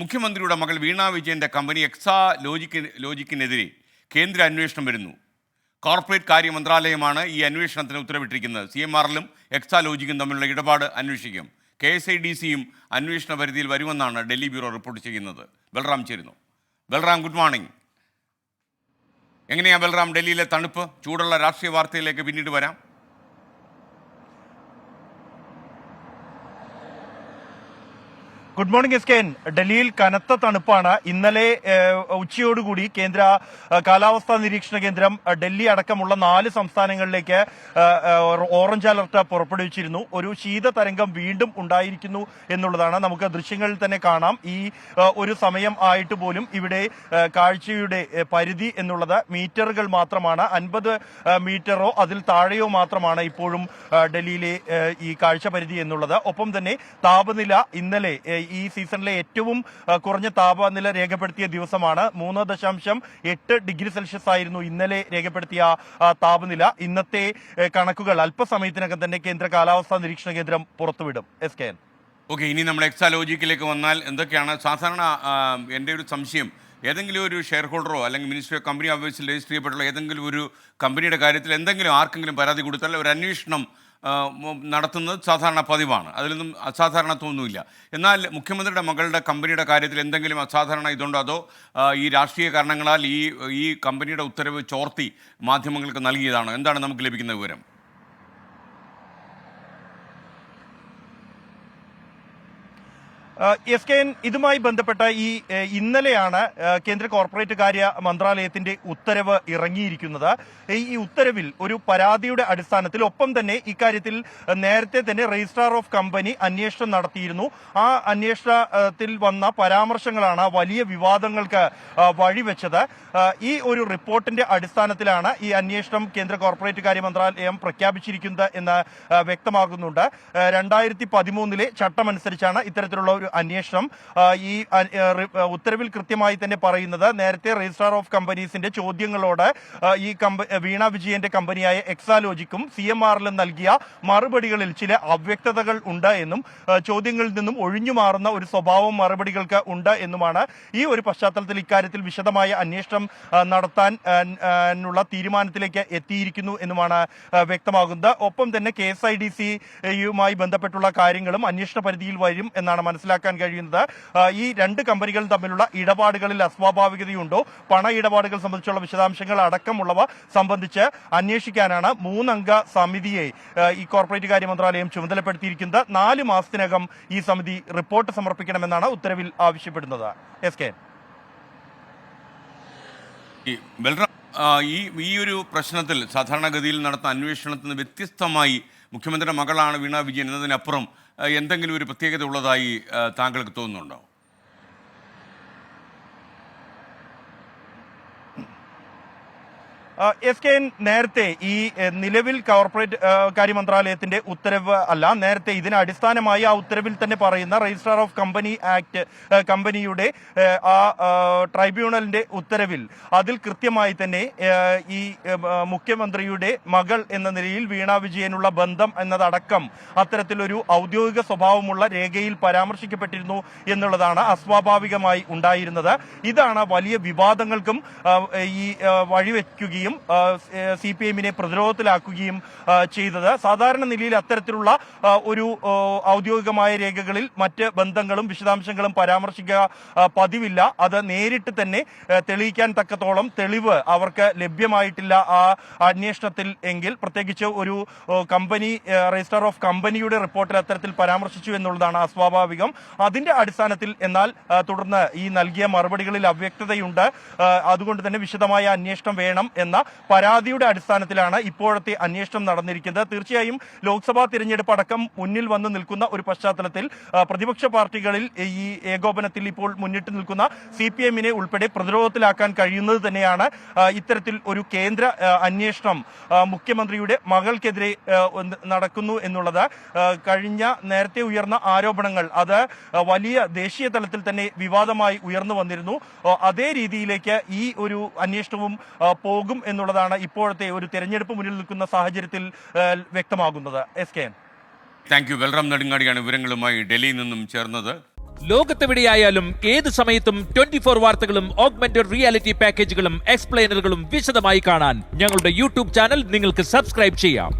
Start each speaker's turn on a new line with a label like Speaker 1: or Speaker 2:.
Speaker 1: മുഖ്യമന്ത്രിയുടെ മകൾ വീണ വിജയന്റെ കമ്പനി എക്സാ ലോജിക്ക് ലോജിക്കിനെതിരെ കേന്ദ്ര അന്വേഷണം വരുന്നു. കോർപ്പറേറ്റ് കാര്യ മന്ത്രാലയമാണ് ഈ അന്വേഷണത്തിന് ഉത്തരവിട്ടിരിക്കുന്നത്. സി എം ആറിലും എക്സാ ലോജിക്കും തമ്മിലുള്ള ഇടപാട് അന്വേഷിക്കും. കെ എസ് ഐ ഡി സിയും അന്വേഷണ പരിധിയിൽ വരുമെന്നാണ് ഡൽഹി ബ്യൂറോ റിപ്പോർട്ട് ചെയ്യുന്നത്. ബൽറാം ചേരുന്നു. Balram good morning. എങ്ങനെയാണ് ബൽറാം ഡൽഹിയിലെ തണുപ്പ്? ചൂടുള്ള രാഷ്ട്രീയ വാർത്തയിലേക്ക് പിന്നീട് വരാം.
Speaker 2: Good morning S K N. ഡൽഹിയിൽ കനത്ത തണുപ്പാണ്. ഇന്നലെ ഉച്ചയോടുകൂടി കേന്ദ്ര കാലാവസ്ഥാ നിരീക്ഷണ കേന്ദ്രം ഡൽഹി അടക്കമുള്ള നാല് സംസ്ഥാനങ്ങളിലേക്ക് ഓറഞ്ച് അലർട്ട് പുറപ്പെടുവിച്ചിരുന്നു. ഒരു ശീത തരംഗം വീണ്ടും ഉണ്ടായിരിക്കുന്നു എന്നുള്ളതാണ് നമുക്ക് ദൃശ്യങ്ങളിൽ തന്നെ കാണാം. ഈ ഒരു സമയം ആയിട്ട് പോലും ഇവിടെ കാഴ്ചയുടെ പരിധി എന്നുള്ളത് മീറ്ററുകൾ മാത്രമാണ്. അൻപത് മീറ്ററോ അതിൽ താഴെയോ മാത്രമാണ് ഇപ്പോഴും ഡൽഹിയിലെ ഈ കാഴ്ച പരിധി എന്നുള്ളത്. ഒപ്പം തന്നെ താപനില ഇന്നലെ ഈ സീസണിലെ ഏറ്റവും കുറഞ്ഞ താപനില രേഖപ്പെടുത്തിയ ദിവസമാണ്. മൂന്ന് ദശാംശം എട്ട് ഡിഗ്രി സെൽഷ്യസ് ആയിരുന്നു ഇന്നലെ രേഖപ്പെടുത്തിയ താപനില. ഇന്നത്തെ കണക്കുകൾ അല്പസമയത്തിനകം തന്നെ കേന്ദ്ര കാലാവസ്ഥാ നിരീക്ഷണ കേന്ദ്രം പുറത്തുവിടും. S K N.
Speaker 1: ഓക്കെ ഇനി നമ്മൾ എക്സാ ലോജിക്കിലേക്ക് വന്നാൽ എന്തൊക്കെയാണ്? സാധാരണ എന്റെ ഒരു സംശയം ഏതെങ്കിലും ഒരു ഷെയർ ഹോൾഡറോ അല്ലെങ്കിൽ മിനിസ്ട്രി ഓഫ് കമ്പനി ഓഫീസിൽ രജിസ്റ്റർ ചെയ്യപ്പെട്ടുള്ള ഏതെങ്കിലും ഒരു കമ്പനിയുടെ കാര്യത്തിൽ എന്തെങ്കിലും ആർക്കെങ്കിലും പരാതി കൊടുത്താൽ ഒരു അന്വേഷണം നടത്തുന്നത് സാധാരണ പതിവാണ്. അതിലൊന്നും അസാധാരണത്വമൊന്നുമില്ല. എന്നാൽ മുഖ്യമന്ത്രിയുടെ മകളുടെ കമ്പനിയുടെ കാര്യത്തിൽ എന്തെങ്കിലും അസാധാരണ ഇതുണ്ടോ? അതോ ഈ രാഷ്ട്രീയ കാരണങ്ങളാൽ ഈ ഈ കമ്പനിയുടെ ഉത്തരവ് ചോർത്തി മാധ്യമങ്ങൾക്ക് നൽകിയതാണോ? എന്താണ് നമുക്ക് ലഭിക്കുന്ന വിവരം?
Speaker 2: എസ് കെ എൻ ഇതുമായി ബന്ധപ്പെട്ട ഈ ഇന്നലെയാണ് കേന്ദ്ര കോർപ്പറേറ്റ് കാര്യ മന്ത്രാലയത്തിന്റെ ഉത്തരവ് ഇറങ്ങിയിരിക്കുന്നത്. ഈ- ഉത്തരവിൽ ഒരു പരാതിയുടെ അടിസ്ഥാനത്തിൽ ഒപ്പം തന്നെ ഇക്കാര്യത്തിൽ നേരത്തെ തന്നെ രജിസ്ട്രാർ ഓഫ് കമ്പനി അന്വേഷണം നടത്തിയിരുന്നു. ആ അന്വേഷണത്തിൽ വന്ന പരാമർശങ്ങളാണ് വലിയ വിവാദങ്ങൾക്ക് വഴിവെച്ചത്. ഈ ഒരു റിപ്പോർട്ടിന്റെ അടിസ്ഥാനത്തിലാണ് ഈ അന്വേഷണം കേന്ദ്ര കോർപ്പറേറ്റ് കാര്യ മന്ത്രാലയം പ്രഖ്യാപിച്ചിരിക്കുന്നത് എന്ന് വ്യക്തമാകുന്നുണ്ട് രണ്ടായിരത്തി പതിമൂന്നിലെ ചട്ടമനുസരിച്ചാണ് ഇത്തരത്തിലുള്ള ഒരു അന്വേഷണം ഈ ഉത്തരവിൽ കൃത്യമായി തന്നെ പറയുന്നത് നേരത്തെ രജിസ്ട്രാർ ഓഫ് കമ്പനീസിന്റെ ചോദ്യങ്ങളോട് ഈ വീണ വിജയന്റെ കമ്പനിയായ എക്സാലോജിക്കും സി എം ആറിലും നൽകിയ മറുപടികളിൽ ചില അവ്യക്തതകൾ ഉണ്ട് എന്നും ചോദ്യങ്ങളിൽ നിന്നും ഒഴിഞ്ഞു മാറുന്ന ഒരു സ്വഭാവം മറുപടികൾക്ക് ഉണ്ട് എന്നുമാണ് ഈ ഒരു പശ്ചാത്തലത്തിൽ ഇക്കാര്യത്തിൽ വിശദമായ അന്വേഷണം നടത്താൻ ആ, തീരുമാനത്തിലേക്ക് എത്തിയിരിക്കുന്നു എന്നുമാണ് വ്യക്തമാകുന്നത്. ഒപ്പം തന്നെ കെ എസ് ഐ ഡി സിയുമായി ബന്ധപ്പെട്ടുള്ള കാര്യങ്ങളും അന്വേഷണ പരിധിയിൽ വരും എന്നാണ് മനസ്സിലാക്കാൻ കഴിയുന്നത്. ഈ രണ്ട് കമ്പനികളും തമ്മിലുള്ള ഇടപാടുകളിൽ അസ്വാഭാവികതയുണ്ടോ? പണ ഇടപാടുകൾ സംബന്ധിച്ചുള്ള വിശദാംശങ്ങൾ അടക്കമുള്ളവ സംബന്ധിച്ച് അന്വേഷിക്കാനാണ് മൂന്നംഗ സമിതിയെ ഈ കോർപ്പറേറ്റ് കാര്യ മന്ത്രാലയം ചുമതലപ്പെടുത്തിയിരിക്കുന്നത്. നാല് മാസത്തിനകം ഈ സമിതി റിപ്പോർട്ട് സമർപ്പിക്കണമെന്നാണ് ഉത്തരവിൽ ആവശ്യപ്പെടുന്നത്. S K.
Speaker 1: ഈ ഈ ഒരു പ്രശ്നത്തിൽ സാധാരണഗതിയിൽ നടത്തുന്ന അന്വേഷണത്തിൽ നിന്ന് വ്യത്യസ്തമായി മുഖ്യമന്ത്രിയുടെ മകളാണ് വീണ വിജയൻ. എന്നതിനപ്പുറം എന്തെങ്കിലും ഒരു പ്രത്യേകത ഉള്ളതായി താങ്കൾക്ക് തോന്നുന്നുണ്ടോ?
Speaker 2: എസ് കെ നേരത്തെ ഈ നിലവിൽ കോർപ്പറേറ്റ് കാര്യ മന്ത്രാലയത്തിന്റെ ഉത്തരവ് അല്ല നേരത്തെ ഇതിന് അടിസ്ഥാനമായി ആ ഉത്തരവിൽ തന്നെ പറയുന്ന രജിസ്ട്രാർ ഓഫ് കമ്പനി ആക്ട് കമ്പനിയുടെ ആ, ട്രൈബ്യൂണലിന്റെ ഉത്തരവിൽ അതിൽ കൃത്യമായി തന്നെ ഈ മുഖ്യമന്ത്രിയുടെ മകൾ എന്ന നിലയിൽ വീണ വിജയനുള്ള ബന്ധം എന്നതടക്കം അത്തരത്തിലൊരു ഔദ്യോഗിക സ്വഭാവമുള്ള രേഖയിൽ പരാമർശിക്കപ്പെട്ടിരുന്നു എന്നുള്ളതാണ് അസ്വാഭാവികമായി ഉണ്ടായിരുന്നത്. ഇതാണ് വലിയ വിവാദങ്ങൾക്കും ഈ ആ, വഴിവെക്കുകയും സി പി എമ്മിനെ പ്രതിരോധത്തിലാക്കുകയും ചെയ്തത്. സാധാരണ നിലയിൽ അത്തരത്തിലുള്ള ഒരു ഔദ്യോഗികമായ രേഖകളിൽ മറ്റ് ബന്ധങ്ങളും വിശദാംശങ്ങളും പരാമർശിക്കുക പതിവില്ല. അത് നേരിട്ട് തന്നെ തെളിയിക്കാൻ തക്കത്തോളം തെളിവ് അവർക്ക് ലഭ്യമായിട്ടില്ല ആ അന്വേഷണത്തിൽ എങ്കിൽ. പ്രത്യേകിച്ച് ഒരു കമ്പനി രജിസ്റ്റർ ഓഫ് കമ്പനിയുടെ റിപ്പോർട്ടിൽ അത്തരത്തിൽ പരാമർശിച്ചു എന്നുള്ളതാണ് അസ്വാഭാവികം. അതിന്റെ അടിസ്ഥാനത്തിൽ എന്നാൽ തുടർന്ന് ഈ നൽകിയ മറുപടികളിൽ അവ്യക്തതയുണ്ട്. അതുകൊണ്ട് തന്നെ വിശദമായ അന്വേഷണം വേണം എന്ന പരാതിയുടെ അടിസ്ഥാനത്തിലാണ് ഇപ്പോഴത്തെ അന്വേഷണം നടന്നിരിക്കുന്നത്. തീർച്ചയായും ലോക്സഭാ തിരഞ്ഞെടുപ്പ് അടക്കം മുന്നിൽ വന്ന് നിൽക്കുന്ന ഒരു പശ്ചാത്തലത്തിൽ പ്രതിപക്ഷ പാർട്ടികളിൽ ഈ ഏകോപനത്തിൽ ഇപ്പോൾ മുന്നിട്ട് നിൽക്കുന്ന സി പി എമ്മിനെ ഉൾപ്പെടെ പ്രതിരോധത്തിലാക്കാൻ കഴിയുന്നത് തന്നെയാണ് ഇത്തരത്തിൽ ഒരു കേന്ദ്ര അന്വേഷണം മുഖ്യമന്ത്രിയുടെ മകൾക്കെതിരെ നടക്കുന്നു എന്നുള്ളത്. കഴിഞ്ഞ നേരത്തെ ഉയർന്ന ആരോപണങ്ങൾ അത് വലിയ ദേശീയ തലത്തിൽ തന്നെ വിവാദമായി ഉയർന്നു വന്നിരുന്നു. അതേ രീതിയിലേക്ക് ഈ ഒരു അന്വേഷണവും പോകും എന്നുള്ളതാണ് ഇപ്പോഴത്തെ ഒരു തെരഞ്ഞെടുപ്പ് മുന്നിൽ നിൽക്കുന്ന സാഹചര്യത്തിൽ വ്യക്തമാകുന്നത്. S K N.
Speaker 1: Thank you Balram നെടുങ്ങാടിയാണ് വിവരങ്ങളുമായി ഡൽഹിയിൽ നിന്നും ചേർന്നത്.
Speaker 3: ലോകത്തെവിടെയായാലും ഏത് സമയത്തും ട്വന്റി ഫോർ വാർത്തകളും ഓഗ്മെന്റഡ് റിയാലിറ്റി പാക്കേജുകളും എക്സ്പ്ലെയിനറുകളും വിശദമായി കാണാൻ ഞങ്ങളുടെ യൂട്യൂബ് ചാനൽ നിങ്ങൾക്ക് സബ്സ്ക്രൈബ് ചെയ്യാം.